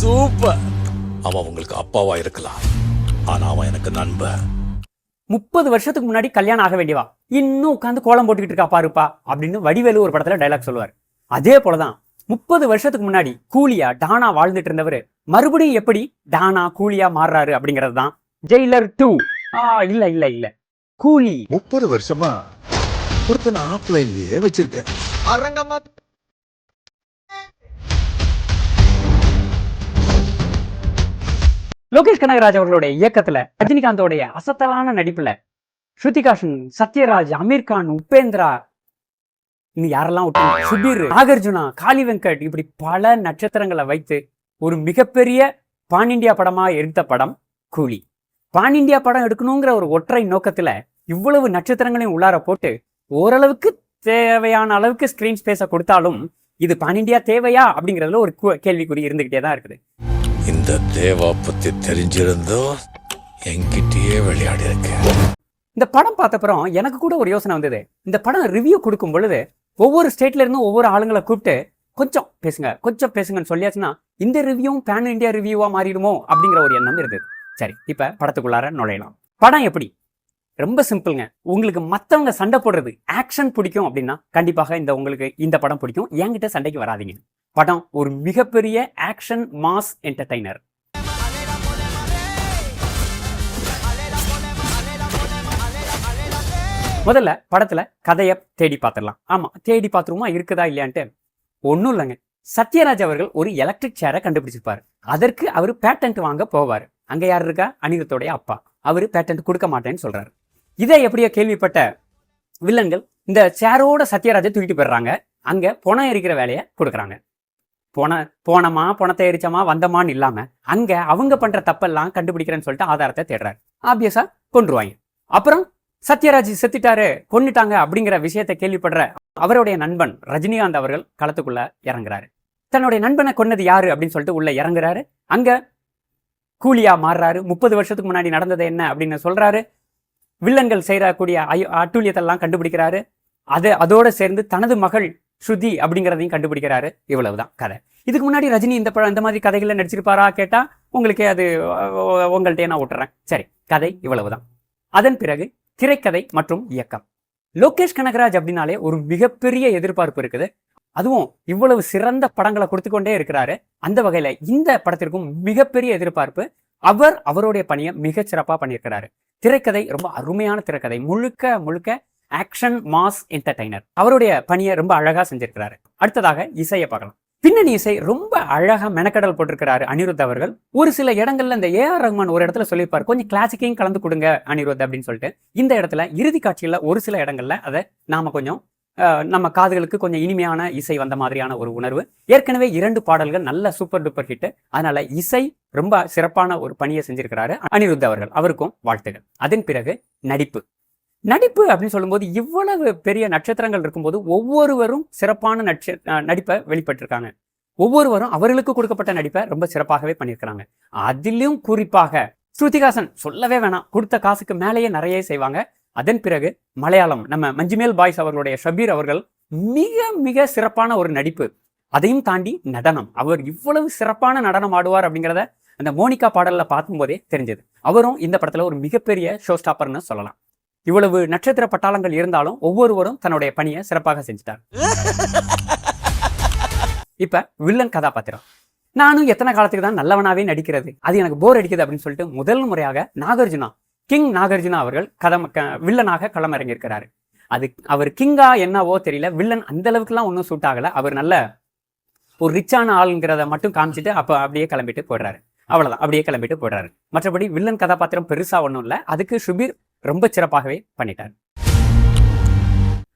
Super. அவன் உங்களுக்கு அப்பாவா இருக்கலாம். ஆனா அவன் எனக்கு நண்பன். முப்பது வருஷத்துக்கு முன்னாடி கல்யாணம் ஆக வேண்டியவா? இன்னும் உட்காந்து கோலம் போட்டுக்கிட்டு இருக்கா பாருப்பா அப்படின்னு வடிவேலு ஒரு படத்துல டைலாக் சொல்லுவார். அதே போலதான் முப்பது வருஷத்துக்கு முன்னாடி கூலியா டானா வாழ்ந்துட்டு இருந்தவர் மறுபடியும் எப்படி டானா கூலியா மாறுறாரு அப்படிங்கிறது தான் ஜெயிலர் டூ ஆ இல்ல இல்ல இல்ல. கூலி. முப்பது வருஷமா ஒருத்தனை ஆஃப்லைன்லயே வச்சிருக்கேன். லோகேஷ் கனகராஜ் அவர்களுடைய இயக்கத்துல ரஜினிகாந்தோடைய அசத்தலான நடிப்புல ஸ்ருதிகாஷன் சத்யராஜ் அமீர் கான் உபேந்திரா இன்னும் யாரெல்லாம் விட்டாங்க சுபீர் நாகார்ஜுனா காளி வெங்கட் இப்படி பல நட்சத்திரங்களை வைத்து ஒரு மிகப்பெரிய பான் இந்தியா படமா எடுத்த படம் கூலி. பான் படம் எடுக்கணுங்கிற ஒரு ஒற்றை நோக்கத்துல இவ்வளவு நட்சத்திரங்களையும் உள்ளார போட்டு ஓரளவுக்கு தேவையான அளவுக்கு ஸ்கிரீன் ஸ்பேஸை கொடுத்தாலும் இது பான் தேவையா அப்படிங்கிறதுல ஒரு கேள்விக்குறி இருந்துகிட்டே தான் இருக்குது. இந்த தேவா பத்தி தெரிஞ்சிருந்தோ என்கிட்டயே விளையாடி இருக்கேன் இந்த படம் பார்த்தப்பறம் எனக்கு கூட ஒரு யோசனை வந்தது. இந்த படம் ரிவ்யூ கொடுக்கும் பொழுது ஒவ்வொரு ஸ்டேட்ல இருந்தும் ஒவ்வொரு ஆளுங்களை கூப்பிட்டு கொஞ்சம் பேசுங்க கொஞ்சம் பேசுங்கன்னு சொல்லியாச்சுன்னா இந்த ரிவ்யூவும் பேன் இந்தியா ரிவ்யூவா மாறிடுமோ அப்படிங்கிற ஒரு எண்ணம் இருந்தது. சரி இப்ப படத்துக்குள்ளார நுழையலாம். படம் எப்படி? ரொம்ப சிம்பிள்ங்க உங்களுக்கு மத்தவங்க சண்டை போடுறது ஆக்ஷன் பிடிக்கும் அப்படின்னா கண்டிப்பாக இந்த உங்களுக்கு இந்த படம் பிடிக்கும். என்கிட்ட சண்டைக்கு வராதீங்க. படம் ஒரு மிகப்பெரிய ஆக்ஷன் மாஸ் என்டர்டைனர் முதல்ல படத்துல கதையை தேடி பார்த்துடலாம். ஆமா தேடி பார்த்துருமா இருக்குதா இல்லையான்ட்டு? ஒன்றும் இல்லைங்க. சத்யராஜ் அவர்கள் ஒரு எலக்ட்ரிக் சேரை கண்டுபிடிச்சிருப்பாரு. அதற்கு அவர் பேட்டன்ட் வாங்க போவார். அங்க யார் இருக்கா? அனிருத்தோடைய அப்பா. அவர் பேட்டன்ட் கொடுக்க மாட்டேன்னு சொல்றாரு. இதை எப்படியோ கேள்விப்பட்ட வில்லன்கள் இந்த சேரோட சத்யராஜை தூக்கிட்டு போயிடுறாங்க. அங்க பணம் எரிக்கிற வேலையை கொடுக்குறாங்க. போன போனமா பணத்தை எரிச்சமா வந்தமான்னு இல்லாம அங்க அவங்க பண்ற தப்பெல்லாம் கண்டுபிடிக்கிறேன்னு சொல்லிட்டு ஆதாரத்தை தேடுறாரு. ஆப்வியஸா கொண்டுருவாங்க அப்புறம் சத்யராஜ் செத்துட்டாரு கொன்னுட்டாங்க அப்படிங்கிற விஷயத்தை கேள்விப்படுற அவருடைய நண்பன் ரஜினிகாந்த் அவர்கள் களத்துக்குள்ள இறங்குறாரு. தன்னுடைய நண்பனை கொன்னது யாரு அப்படின்னு சொல்லிட்டு உள்ள இறங்குறாரு. அங்க கூலியா மாறுறாரு. முப்பது வருஷத்துக்கு முன்னாடி நடந்தது என்ன அப்படின்னு சொல்றாரு. வில்லன்கள் செய்யக்கூடிய அட்டூழியத்தெல்லாம் கண்டுபிடிக்கிறாரு. அது அதோட சேர்ந்து தனது மகள் ஸ்ருதி அப்படிங்கிறதையும் கண்டுபிடிக்கிறாரு. இவ்வளவுதான் கதை. இதுக்கு முன்னாடி ரஜினி இந்த படம் இந்த மாதிரி கதைகளில் நடிச்சிருப்பாரா கேட்டா உங்களுக்கே அது உங்கள்கிட்ட நான் விட்டுறேன். சரி கதை இவ்வளவுதான். அதன் பிறகு திரைக்கதை மற்றும் இயக்கம். லோகேஷ் கனகராஜ் அப்படின்னாலே ஒரு மிகப்பெரிய எதிர்பார்ப்பு இருக்குது. அதுவும் இவ்வளவு சிறந்த படங்களை கொடுத்து கொண்டே இருக்கிறாரு. அந்த வகையில இந்த படத்திற்கும் மிகப்பெரிய எதிர்பார்ப்பு அவர் அவருடைய பணியை மிகச்சிறப்பாக பண்ணியிருக்கிறாரு. திரைக்கதை ரொம்ப அருமையான திரைக்கதை. முழுக்க முழுக்க ஆக்ஷன் மாஸ் என்டர்டைனர் அவருடைய பணியை ரொம்ப அழகா செஞ்சிருக்கிறாரு. அடுத்ததாக இசையை பார்க்கலாம். பின்னணி இசை ரொம்ப அழகா மெனக்கடல் போட்டிருக்கிறாரு அனிருத் அவர்கள். ஒரு சில இடங்கள்ல இந்த ஏ ஆர் ரஹ்மான் ஒரு இடத்துல சொல்லியிருப்பார். கொஞ்சம் கிளாசிக்கையும் கலந்து கொடுங்க அனிருத் அப்படின்னு சொல்லிட்டு. இந்த இடத்துல இறுதி காட்சியில ஒரு சில இடங்கள்ல அதை நாம கொஞ்சம் நம்ம காதுகளுக்கு கொஞ்சம் இனிமையான இசை வந்த மாதிரியான ஒரு உணர்வு. ஏற்கனவே இரண்டு பாடல்கள் நல்ல சூப்பர் டூப்பர் ஹிட் அதனால இசை ரொம்ப சிறப்பான ஒரு பணியை செஞ்சிருக்கிறாரு அனிருத் அவர்கள். அவருக்கும் வாழ்த்துகள். அதன் பிறகு நடிப்பு. நடிப்பு அப்படின்னு சொல்லும்போது இவ்வளவு பெரிய நட்சத்திரங்கள் இருக்கும்போது ஒவ்வொருவரும் சிறப்பான நட்ச நடிப்பை வெளிப்பட்டிருக்காங்க. ஒவ்வொருவரும் அவர்களுக்கு கொடுக்கப்பட்ட நடிப்பை ரொம்ப சிறப்பாகவே பண்ணியிருக்கிறாங்க. அதிலும் குறிப்பாக ஸ்ருதிகாசன் சொல்லவே வேணாம். கொடுத்த காசுக்கு மேலேயே நிறைய செய்வாங்க. அதன் பிறகு மலையாளம் நம்ம மஞ்சுமேல் பாய்ஸ் அவர்களுடைய ஷபீர் அவர்கள் மிக மிக சிறப்பான ஒரு நடிப்பு. அதையும் தாண்டி நடனம். அவர் இவ்வளவு சிறப்பான நடனம் ஆடுவார் அப்படிங்கிறத அந்த மோனிகா பாடலில் பார்க்கும்போதே தெரிஞ்சது. அவரும் இந்த படத்தில் ஒரு மிகப்பெரிய ஷோ ஸ்டாப்பர்னு சொல்லலாம். இவ்வளவு நட்சத்திர பட்டாளங்கள் இருந்தாலும் ஒவ்வொருவரும் தன்னுடைய பணியை சிறப்பாக செஞ்சுட்டார் இப்ப வில்லன் கதாபாத்திரம். நானும் எத்தனை காலத்துக்கு தான் நல்லவனாவே நடிக்கிறது அது எனக்கு போர் அடிக்குது அப்படின்னு சொல்லிட்டு முதல் முறையாக நாகார்ஜுனா கிங் நாகார்ஜுனா அவர்கள் கதம் வில்லனாக களமிறங்கியிருக்கிறாரு. அது அவர் கிங்கா என்னவோ தெரியல வில்லன் அந்த அளவுக்குலாம் ஒன்றும் சூட் ஆகல. அவர் நல்ல ஒரு ரிச்சான ஆளுங்கிறத மட்டும் காமிச்சிட்டு அப்போ அப்படியே கிளம்பிட்டு போயிடுறாரு. அவ்வளவுதான் அப்படியே கிளம்பிட்டு போயிடுறாரு. மற்றபடி வில்லன் கதாபாத்திரம் பெருசாக ஒன்றும் இல்லை. அதுக்கு சுபீர் ரொம்ப சிறப்பாகவே பண்ணிட்டார்.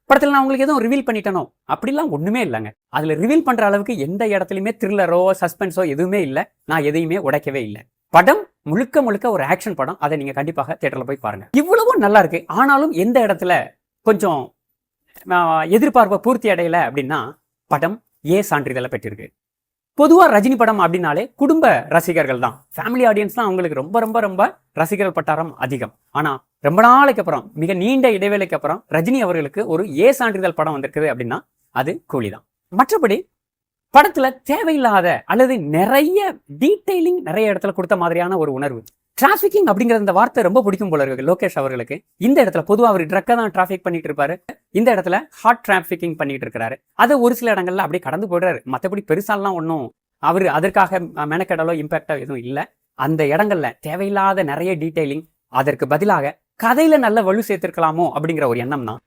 படத்தில் நான் உங்களுக்கு எதுவும் ரிவீல் பண்ணிட்டனோ? அப்படிலாம் ஒண்ணுமே இல்லைங்க. அதுல ரிவீல் பண்ற அளவுக்கு எந்த இடத்துலயுமே த்ரில்லரோ சஸ்பென்ஸோ எதுவுமே இல்லை. நான் எதையுமே உடைக்கவே இல்லை. படம் முழுக்க முழுக்க ஒரு ஆக்ஷன் படம். அதை நீங்க கண்டிப்பாக தியேட்டர்ல போய் பாருங்க. இவ்வளவும் நல்லா இருக்கு. ஆனாலும் எந்த இடத்துல கொஞ்சம் ஆஹ், எதிர்பார்ப்பை பூர்த்தி அடையல அப்படின்னா படம் ஏ சான்றிதழை பெற்றிருக்கு. பொதுவா ரஜினி படம் அப்படின்னாலே குடும்ப ரசிகர்கள் தான் ஃபேமிலி ஆடியன்ஸ் தான் அவங்களுக்கு ரொம்ப ரொம்ப ரொம்ப ரசிகர்கள் பட்டாரம் அதிகம். ஆனா ரொம்ப நாளைக்கு அப்புறம் மிக நீண்ட இடைவேளைக்கு அப்புறம் ரஜினி அவர்களுக்கு ஒரு ஏ சான்றிதழ் படம் வந்திருக்குது அப்படின்னா அது கூலி தான் மற்றபடி படத்துல தேவையில்லாத அல்லது நிறைய டீடைலிங் நிறைய இடத்துல கொடுத்த மாதிரியான ஒரு உணர்வு. டிராஃபிக்கிங் அப்படிங்கிற இந்த வார்த்தை ரொம்ப பிடிக்கும் போல இருக்கு லோகேஷ் அவர்களுக்கு. இந்த இடத்துல பொதுவாக அவர் ட்ரக்கை தான் டிராஃபிக் பண்ணிட்டு இருப்பாரு. இந்த இடத்துல ஹாட் டிராஃபிக்கிங் பண்ணிட்டு இருக்காரு அதை ஒரு சில இடங்கள்ல அப்படியே கடந்து போயிடுறாரு. மற்றபடி பெருசாலாம் ஒன்றும் அவர் அதற்காக மெனக்கெடலோ இம்பாக்டோ எதுவும் இல்லை. அந்த இடங்கள்ல தேவையில்லாத நிறைய டீடைலிங் அதற்கு பதிலாக கதையில நல்ல வலு சேர்த்திருக்கலாமோ அப்படிங்கிற ஒரு எண்ணம் தான்.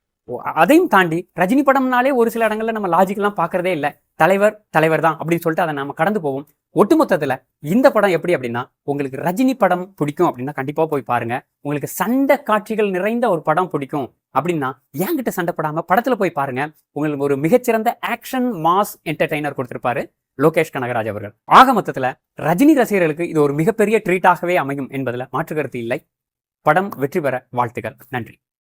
அதையும் தாண்டி ரஜினி படம்னாலே ஒரு சில இடங்கள்ல நம்ம லாஜிக்லாம் பார்க்கறதே இல்லை. தலைவர் தலைவர் தான் அப்படின்னு சொல்லிட்டு அதை நம்ம கடந்து போவோம். ஒட்டுமொத்தத்துல இந்த படம் எப்படி அப்படின்னா உங்களுக்கு ரஜினி படம் பிடிக்கும் அப்படின்னா கண்டிப்பா போய் பாருங்க. உங்களுக்கு சண்டை காட்சிகள் நிறைந்த ஒரு படம் பிடிக்கும் அப்படின்னா என்கிட்ட சண்டை படாம படத்துல போய் பாருங்க. உங்களுக்கு ஒரு மிகச்சிறந்த ஆக்ஷன் மாஸ் என்டர்டைனர் கொடுத்திருப்பாரு லோகேஷ் கனகராஜ் அவர்கள். ஆக மொத்தத்துல ரஜினி ரசிகர்களுக்கு இது ஒரு மிகப்பெரிய ட்ரீட்டாகவே அமையும் என்பதுல மாற்று கருத்து இல்லை. படம் வெற்றி பெற வாழ்த்துக்கள். நன்றி.